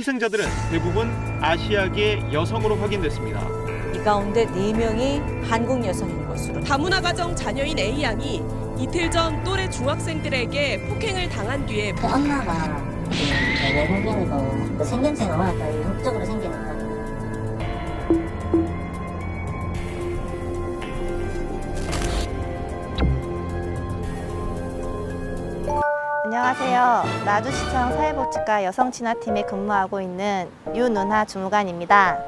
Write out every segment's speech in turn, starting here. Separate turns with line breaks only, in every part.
희생자들은 대부분 아시아계 여성으로 확인됐습니다.
이 가운데 네명이 한국 여성인 것으로
다문화 가정 자녀인 A 양이 이틀 전 또래 중학생들에게 폭행을 당한 뒤에
그 엄마가 그 외국인이고 그 생김새가 워낙 또 이국적으로 생기니까
안녕하세요. 나주시청 사회복지과 여성친화팀에 근무하고 있는 유눈하 주무관입니다.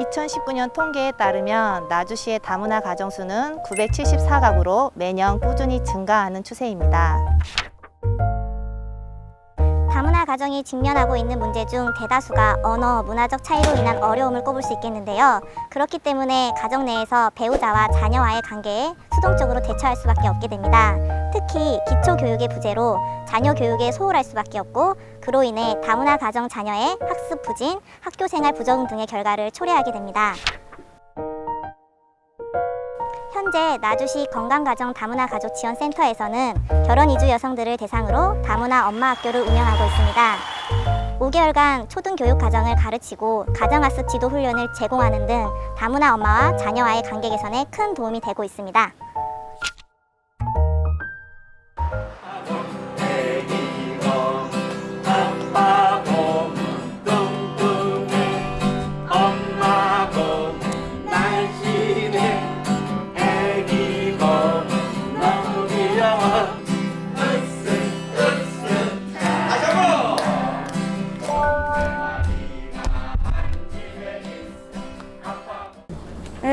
2019년 통계에 따르면 나주시의 다문화 가정 수는 974가구로 매년 꾸준히 증가하는 추세입니다.
가정이 직면하고 있는 문제 중 대다수가 언어, 문화적 차이로 인한 어려움을 꼽을 수 있겠는데요. 그렇기 때문에 가정 내에서 배우자와 자녀와의 관계에 수동적으로 대처할 수밖에 없게 됩니다. 특히 기초 교육의 부재로 자녀 교육에 소홀할 수밖에 없고 그로 인해 다문화 가정 자녀의 학습 부진, 학교 생활 부정 등의 결과를 초래하게 됩니다. 현재 나주시 건강가정 다문화 가족 지원센터에서는 결혼 이주 여성들을 대상으로 다문화 엄마 학교를 운영하고 있습니다. 5개월간 초등교육 과정을 가르치고 가정학습 지도 훈련을 제공하는 등 다문화 엄마와 자녀와의 관계 개선에 큰 도움이 되고 있습니다.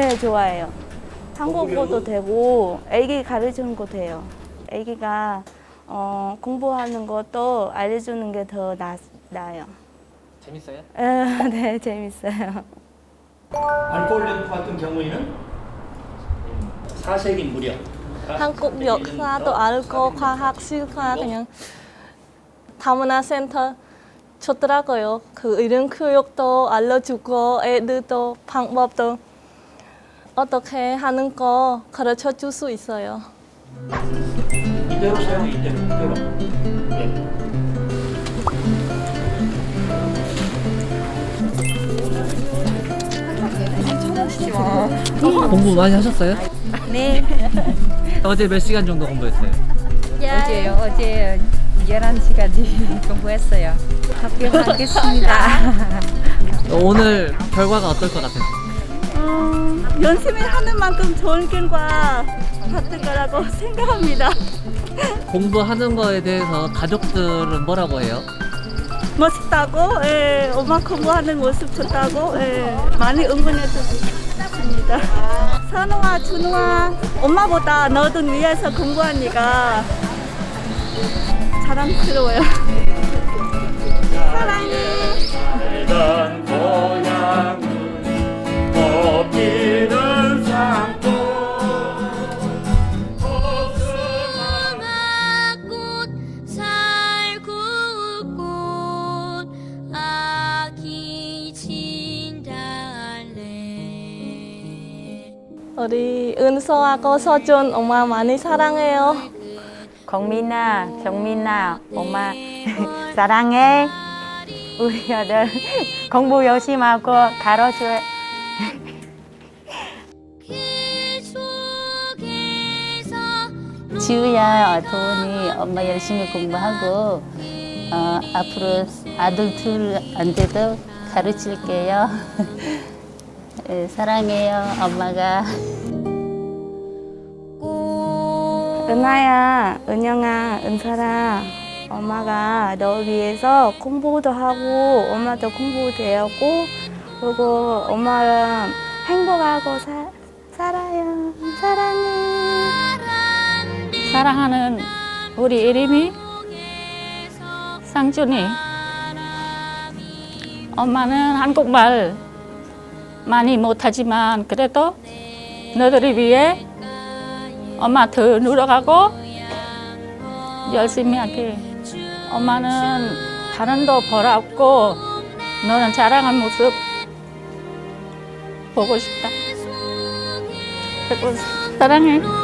네, 좋아해요. 한국어도 되고 애기 가르치는 것도 해요. 애기가 어, 공부하는 것도 알려주는 게 더 나아요.
재밌어요?
에, 네, 재밌어요.
알코올 램프 같은 경우에는 4세기 무렵
한국 역사도 알고 과학, 실화 그냥 다문화 센터 좋더라고요. 그 이름 교육도 알려주고 애들도 방법도 어떻게 하는 거 가르쳐 줄 수 있어요.
이대로 사용해 이대로 이대로 예. 공부 많이 하셨어요?
네.
어제 몇 시간 정도 공부했어요?
어제요. 어제 11시까지 공부했어요. 합격하겠습니다.
오늘 결과가 어떨 것 같아요?
음, 열심히 하는 만큼 좋은 결과 받을 거라고 생각합니다.
공부하는 거에 대해서 가족들은 뭐라고 해요?
멋있다고, 예, 엄마 공부하는 모습 좋다고, 예, 많이 응원해 주십니다. 선우와 준우와 엄마보다 너를 위해서 공부하니까 자랑스러워요.
우리 은서하고 서준 엄마 많이 사랑해요.
공민아, 경민아, 엄마 사랑해. 우리 아들 공부 열심히 하고 가르쳐. 지우야, 도훈이 엄마 열심히 공부하고 어, 앞으로 아들 둘한테도 가르칠게요. 예, 사랑해요, 엄마가.
은하야, 은영아, 은설아, 엄마가 너 위해서 공부도 하고, 엄마도 공부도 하고, 그리고 엄마랑 행복하고 사, 살아요. 사랑해.
사랑하는 우리 이름이 쌍준이. 엄마는 한국말 많이 못하지만 그래도 너들을 위해 엄마 더 노력하고 열심히 할게. 엄마는 다른 도 벌었고 너는 자랑한 모습 보고 싶다. 사랑해.